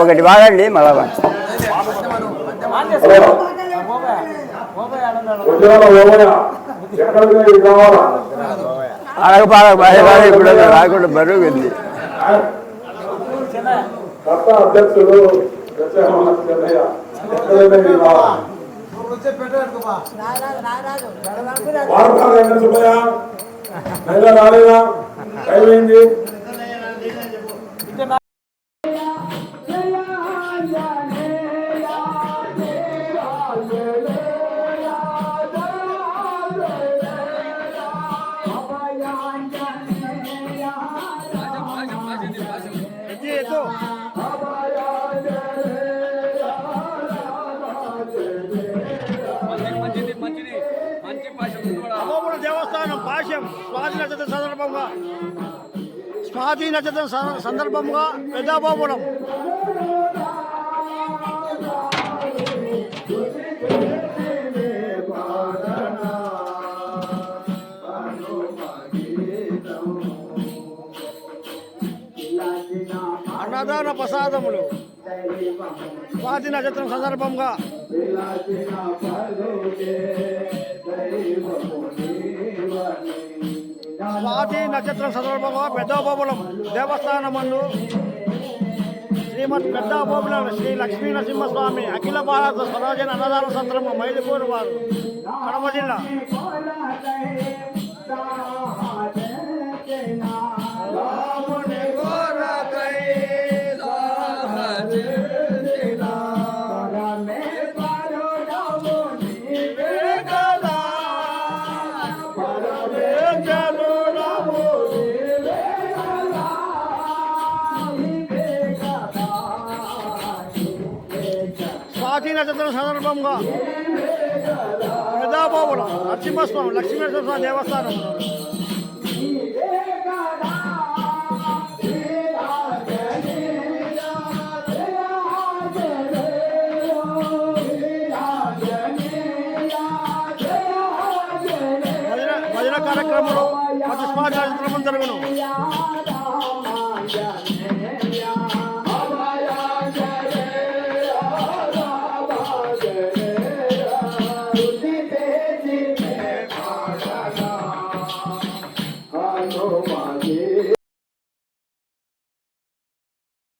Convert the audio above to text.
ఒకటి వాడండి మళ్ళా అడగ పాడక బాగా బాగా ఇప్పుడు రాకుండా బరువు కొత్త అధ్యక్షుడు చెన్నయ్య అమ్మోముడు దేవస్థానం భాష్యం స్వాతి నక్షత్రం సందర్భంగా. స్వాతి నక్షత్రం సందర్భంగా పెద్దాబాపురం అన్నదాన ప్రసాదములు. స్వాతి నక్షత్రం సందర్భంగా స్వాతి నక్షత్రం సందర్భంగా పెద్దబాబులం దేవస్థానమందు శ్రీమద్ పెద్దబాబుల శ్రీ లక్ష్మీ నరసింహస్వామి అఖిల భారత స్వరాజన అన్నదాన సంద్రమ మైలుకూరు వారు కడప జిల్లా. స్వాతి నక్షత్రం సందర్భంగా పెద్దబాబులం నరసింహస్వామి లక్ష్మీ నరసింహస్వామి దేవస్థానం. కార్యక్రమంలో మధుష్మాచార్య జరుగును.